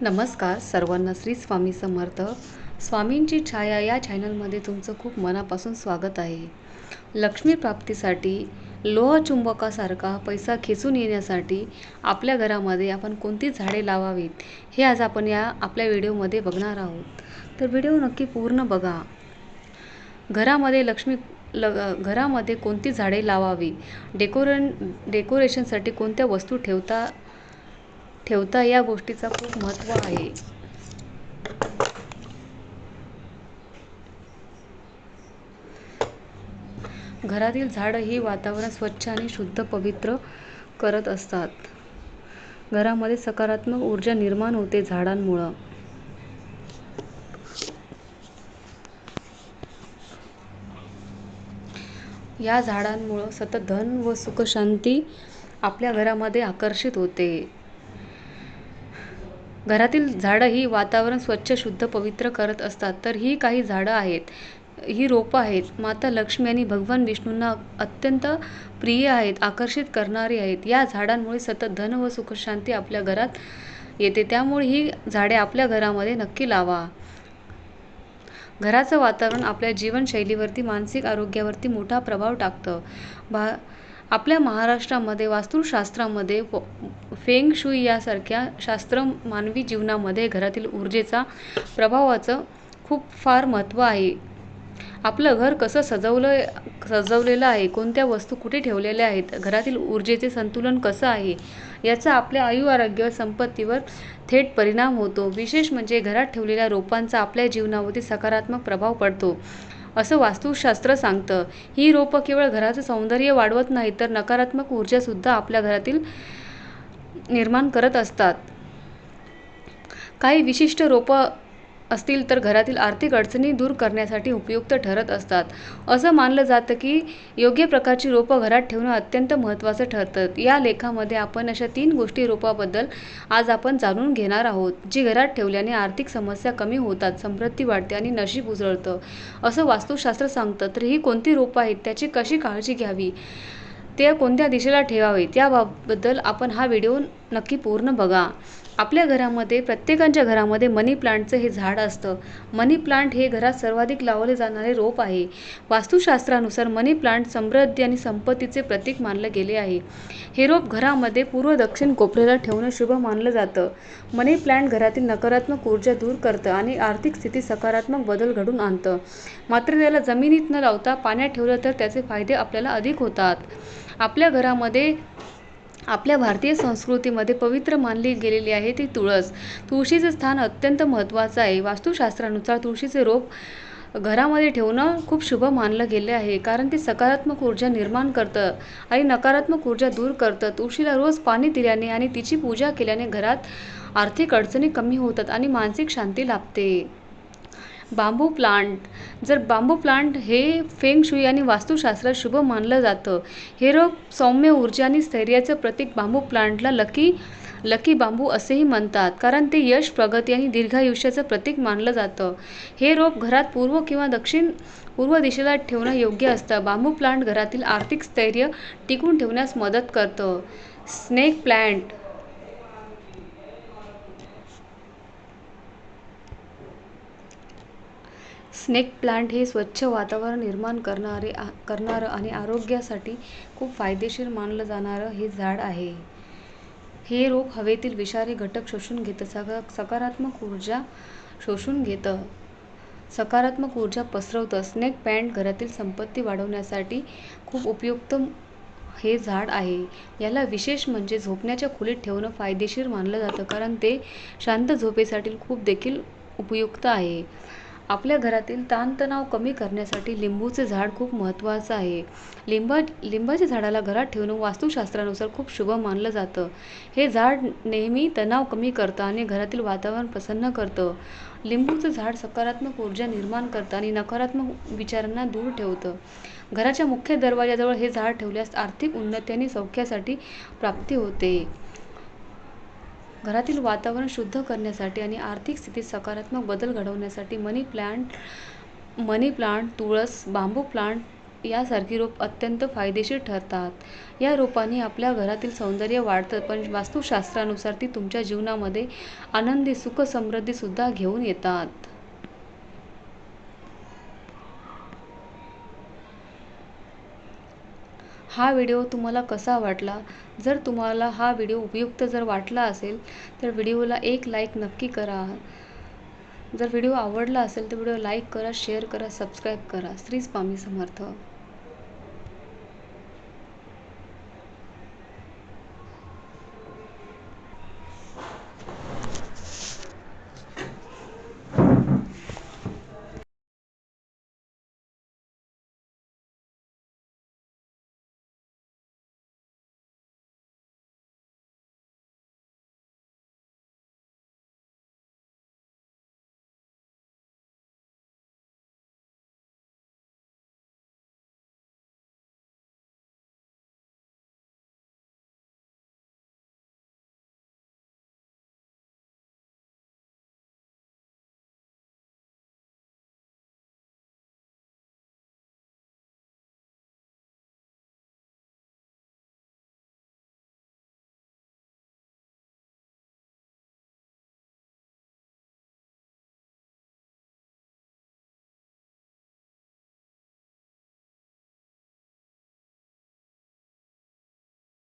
नमस्कार सर्वांना श्री स्वामी समर्थ. स्वामींची छाया या चॅनलमध्ये तुमचं खूप मनापासून स्वागत आहे. लक्ष्मी प्राप्तीसाठी लोहचुंबकासारखा पैसा खेचून येण्यासाठी आपल्या घरामध्ये आपण कोणती झाडे लावावीत हे आज आपण या आपल्या व्हिडिओमध्ये बघणार आहोत. तर व्हिडिओ नक्की पूर्ण बघा. घरामध्ये लक्ष्मी ल घरामध्ये कोणती झाडे लावावी डेकोरन डेकोरेशनसाठी कोणत्या वस्तू ठेवता ठेवता या गोष्टीचा खूप महत्त्व आहे. घरातील झाडं ही वातावरण स्वच्छ आणि शुद्ध पवित्र करत असतात. घरामध्ये सकारात्मक ऊर्जा निर्माण होते झाडांमुळं. या झाडांमुळं सतत धन व सुखशांती आपल्या घरामध्ये आकर्षित होते. घरातील झाडं ही वातावरण स्वच्छ शुद्ध पवित्र करत असतात. तर ही काही झाडं आहेत. ही रोपं आहेत. माता लक्ष्मी आणि भगवान विष्णूंना अत्यंत प्रिय आहेत आकर्षित करणारी आहेत. या झाडांमुळे सतत धन व सुखशांती आपल्या घरात येते. त्यामुळे ही झाडे आपल्या घरामध्ये नक्की लावा. घराचं वातावरण आपल्या जीवनशैलीवरती मानसिक आरोग्यावरती मोठा प्रभाव टाकतं. भा आपल्या महाराष्ट्रामध्ये वास्तुशास्त्रामध्ये फेंग शुई यासारख्या शास्त्र मानवी जीवनामध्ये घरातील ऊर्जेचा प्रभावाचं खूप फार महत्त्व आहे. आपलं घर कसं सजवलं सजवलेलं आहे कोणत्या वस्तू कुठे ठेवलेल्या आहेत घरातील ऊर्जेचे संतुलन कसं आहे याचा आपल्या आयु आरोग्य संपत्तीवर थेट परिणाम होतो. विशेष म्हणजे घरात ठेवलेल्या रोपांचा आपल्या जीवनावरती सकारात्मक प्रभाव पडतो. असं वास्तुशास्त्र सांगतं. ही रोपं केवळ घराचं सौंदर्य वाढवत नाही तर नकारात्मक ऊर्जासुद्धा आपल्या घरातील निर्माण करत असतात. काही विशिष्ट रोपं असतील तर घरातील आर्थिक अडचणी दूर करण्यासाठी उपयुक्त ठरत असतात. असं मानलं जातं की योग्य प्रकारची रोपं घरात ठेवणं अत्यंत महत्त्वाचं ठरतं. या लेखामध्ये आपण अशा तीन गोष्टी रोपाबद्दल आज आपण जाणून घेणार आहोत जी घरात ठेवल्याने आर्थिक समस्या कमी होतात समृद्धी वाढते आणि नशीब उजळतं. असं वास्तुशास्त्र सांगतं तर ही कोणती रोपं आहेत त्याची कशी काळजी घ्यावी ते कोणत्या दिशेला ठेवावे त्याबाबद्दल आपण हा व्हिडिओ नक्की पूर्ण बघा. आपल्या घरामध्ये प्रत्येकाच्या घरामध्ये मनी प्लांटचं हे झाड असतं. मनी प्लांट हे घरात सर्वाधिक लावले जाणारे रोप आहे. वास्तुशास्त्रानुसार मनी प्लांट समृद्धी आणि संपत्तीचे प्रतीक मानलं गेले आहे. हे रोप घरामध्ये पूर्व दक्षिण कोपऱ्याला ठेवणं शुभ मानलं जातं. मनी प्लांट घरातील नकारात्मक ऊर्जा दूर करतं आणि आर्थिक स्थिती सकारात्मक बदल घडून आणतं. मात्र त्याला जमिनीत न लावता पाण्यात ठेवलं तर त्याचे फायदे आपल्याला अधिक होतात. आपल्या घरामध्ये आपल्या भारतीय संस्कृतीमध्ये पवित्र मानली गेलेली आहे ती तुळस. तुळशीचं स्थान अत्यंत महत्त्वाचं आहे. वास्तुशास्त्रानुसार तुळशीचे रोप घरामध्ये ठेवणं खूप शुभ मानलं गेले आहे. कारण ते सकारात्मक ऊर्जा निर्माण करतं आणि नकारात्मक ऊर्जा दूर करतं. तुळशीला रोज पाणी दिल्याने आणि तिची पूजा केल्याने घरात आर्थिक अडचणी कमी होतात आणि मानसिक शांती लाभते. Bamboo plant. जर बांबू प्लांट हे फेंग शुई आणि वास्तुशास्त्रात शुभ मानलं जातं. हे रोप सौम्य ऊर्जा आणि स्थैर्याचं प्रतीक बांबू प्लांटला लकी लकी बांबू असेही म्हणतात कारण ते यश प्रगती आणि दीर्घायुष्याचं प्रतीक मानलं जातं. हे रोप घरात पूर्व किंवा दक्षिण पूर्व दिशेला ठेवणं योग्य असतं. बांबू प्लांट घरातील आर्थिक स्थैर्य टिकून ठेवण्यास मदत करतं. Snake plant. स्नेक प्लांट हे स्वच्छ वातावरण निर्माण करणारे करणारं आणि आरोग्यासाठी खूप फायदेशीर मानलं जाणारं हे झाड आहे. हे रोप हवेतील विषारी घटक शोषून घेतं. सक सकारात्मक ऊर्जा शोषून घेतं. सकारात्मक ऊर्जा पसरवतं. स्नेक पॅन्ट घरातील संपत्ती वाढवण्यासाठी खूप उपयुक्त हे झाड आहे. याला विशेष म्हणजे झोपण्याच्या खोलीत ठेवणं फायदेशीर मानलं जातं कारण ते शांत झोपेसाठी खूप देखील उपयुक्त आहे. आपल्या घरातील ताणतणाव कमी करण्यासाठी लिंबूचे झाड खूप महत्त्वाचं आहे. लिंबा लिंबाच्या झाडाला घरात ठेवणं वास्तुशास्त्रानुसार खूप शुभ मानलं जातं. हे झाड नेहमी तणाव कमी करतं आणि घरातील वातावरण प्रसन्न करतं. लिंबूचं झाड सकारात्मक ऊर्जा निर्माण करतं आणि नकारात्मक विचारांना दूर ठेवतं. घराच्या मुख्य दरवाजाजवळ हे झाड ठेवल्यास आर्थिक उन्नती आणि सौख्यासाठी प्राप्ती होते. घरातील वातावरण शुद्ध करण्यासाठी आणि आर्थिक स्थितीत सकारात्मक बदल घडवण्यासाठी मनी प्लांट मनी प्लांट तुळस बांबू प्लांट यासारखी रोप अत्यंत फायदेशीर ठरतात. या रोपांनी आपल्या घरातील सौंदर्य वाढतं पण वास्तुशास्त्रानुसार ती तुमच्या जीवनामध्ये आनंदी सुख समृद्धीसुद्धा घेऊन येतात. हा व्हिडिओ तुम्हाला कसा वाटला? जर तुम्हाला हा व्हिडिओ उपयुक्त जर वाटला असेल तर व्हिडिओला एक लाईक नक्की करा. जर व्हिडिओ आवडला असेल तर व्हिडिओ लाईक करा शेअर करा सबस्क्राईब करा. श्री स्वामी समर्थ.